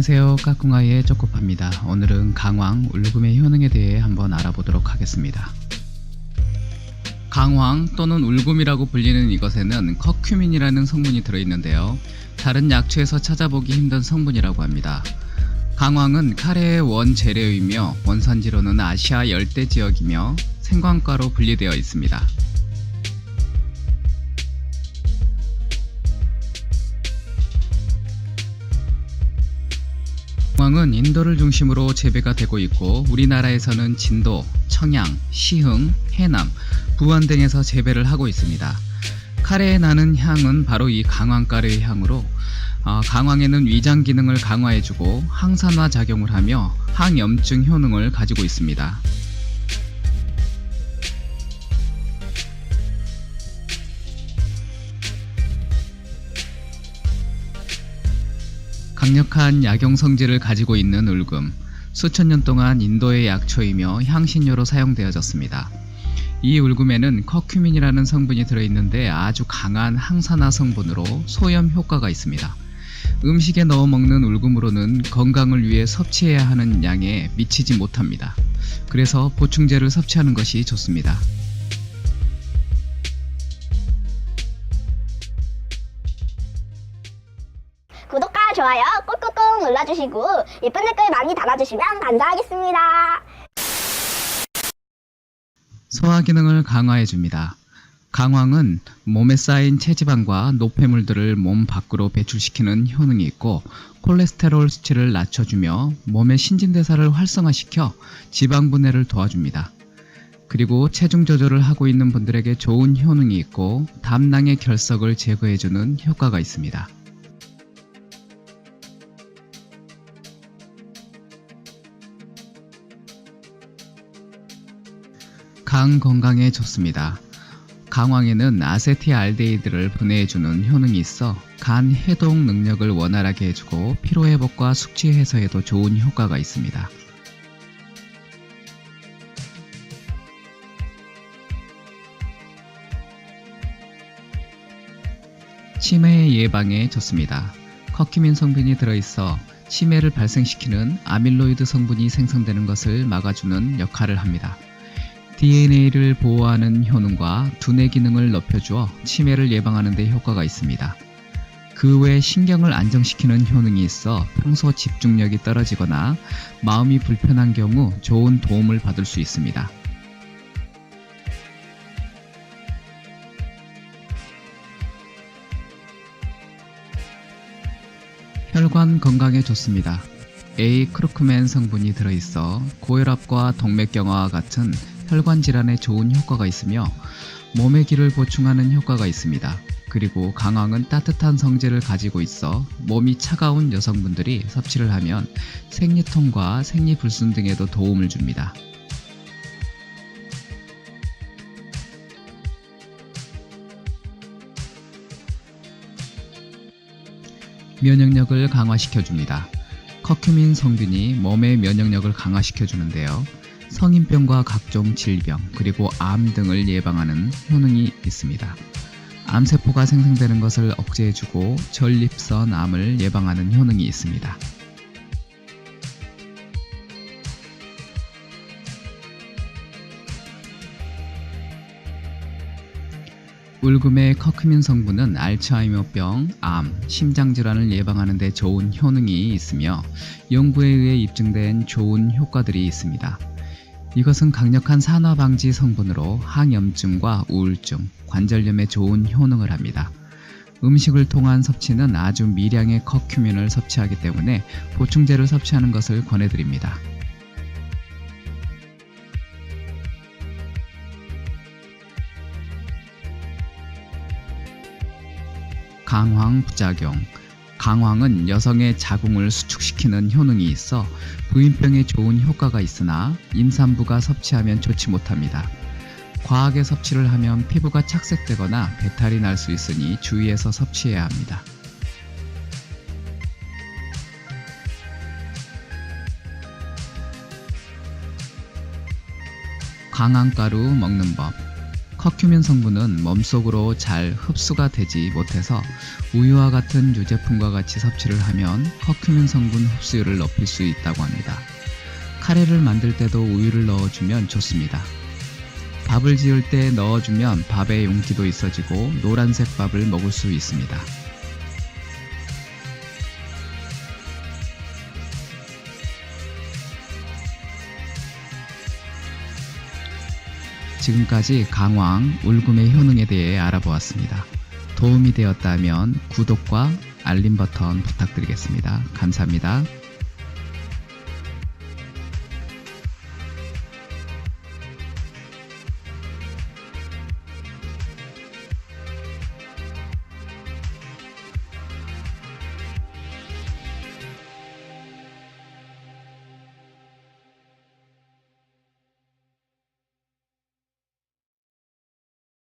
안녕하세요. 까꿍아이의 쪼꼬파입니다. 오늘은 강황 울금의 효능에 대해 한번 알아보도록 하겠습니다. 강황 또는 울금이라고 불리는 이것에는 커큐민이라는 성분이 들어있는데요. 다른 약초에서 찾아보기 힘든 성분이라고 합니다. 강황은 카레의 원재료이며 원산지로는 아시아 열대 지역이며 생광과로 분리되어 있습니다. 강황은 인도를 중심으로 재배가 되고 있고 우리나라에서는 진도, 청양, 시흥, 해남, 부안 등에서 재배를 하고 있습니다. 카레에 나는 향은 바로 이 강황가루의 향으로 어, 강황에는 위장 기능을 강화해주고 항산화 작용을 하며 항염증 효능을 가지고 있습니다. 강력한 약용 성질을 가지고 있는 울금. 수천 년 동안 인도의 약초이며 향신료로 사용되어졌습니다. 이 울금에는 커큐민이라는 성분이 들어있는데 아주 강한 항산화 성분으로 소염 효과가 있습니다. 음식에 넣어 먹는 울금으로는 건강을 위해 섭취해야 하는 양에 미치지 못합니다. 그래서 보충제를 섭취하는 것이 좋습니다. 좋아요 꾹꾹꾹 눌러주시고 예쁜 댓글 많이 달아주시면 감사하겠습니다. 소화 기능을 강화해 줍니다. 강황은 몸에 쌓인 체지방과 노폐물들을 몸 밖으로 배출시키는 효능이 있고 콜레스테롤 수치를 낮춰주며 몸의 신진대사를 활성화시켜 지방 분해를 도와줍니다. 그리고 체중 조절을 하고 있는 분들에게 좋은 효능이 있고 담낭의 결석을 제거해주는 효과가 있습니다. 간 건강에 좋습니다. 강황에는 아세티알데히드를 분해해주는 효능이 있어 간 해독 능력을 원활하게 해주고 피로회복과 숙취 해소에도 좋은 효과가 있습니다. 치매 예방에 좋습니다. 커큐민 성분이 들어있어 치매를 발생시키는 아밀로이드 성분이 생성되는 것을 막아주는 역할을 합니다. DNA를 보호하는 효능과 두뇌 기능을 높여주어 치매를 예방하는 데 효과가 있습니다. 그 외 신경을 안정시키는 효능이 있어 평소 집중력이 떨어지거나 마음이 불편한 경우 좋은 도움을 받을 수 있습니다. 혈관 건강에 좋습니다. A 크루크맨 성분이 들어있어 고혈압과 동맥경화와 같은 혈관 질환에 좋은 효과가 있으며 몸의 기를 보충하는 효과가 있습니다. 그리고 강황은 따뜻한 성질을 가지고 있어 몸이 차가운 여성분들이 섭취를 하면 생리통과 생리불순 등에도 도움을 줍니다. 면역력을 강화시켜 줍니다. 커큐민 성분이 몸의 면역력을 강화시켜 주는데요. 성인병과 각종 질병, 그리고 암 등을 예방하는 효능이 있습니다. 암세포가 생성되는 것을 억제해주고 전립선 암을 예방하는 효능이 있습니다. 울금의 커큐민 성분은 알츠하이머병, 암, 심장질환을 예방하는 데 좋은 효능이 있으며 연구에 의해 입증된 좋은 효과들이 있습니다. 이것은 강력한 산화 방지 성분으로 항염증과 우울증, 관절염에 좋은 효능을 합니다. 음식을 통한 섭취는 아주 미량의 커큐민을 섭취하기 때문에 보충제를 섭취하는 것을 권해드립니다. 강황 부작용 강황은 여성의 자궁을 수축시키는 효능이 있어 부인병에 좋은 효과가 있으나 임산부가 섭취하면 좋지 못합니다. 과하게 섭취를 하면 피부가 착색되거나 배탈이 날 수 있으니 주의해서 섭취해야 합니다. 강황가루 먹는 법 커큐민 성분은 몸속으로 잘 흡수가 되지 못해서 우유와 같은 유제품과 같이 섭취를 하면 커큐민 성분 흡수율을 높일 수 있다고 합니다. 카레를 만들 때도 우유를 넣어주면 좋습니다. 밥을 지을 때 넣어주면 밥의 용기도 있어지고 노란색 밥을 먹을 수 있습니다. 지금까지 강황, 울금의 효능에 대해 알아보았습니다. 도움이 되었다면 구독과 알림 버튼 부탁드리겠습니다. 감사합니다.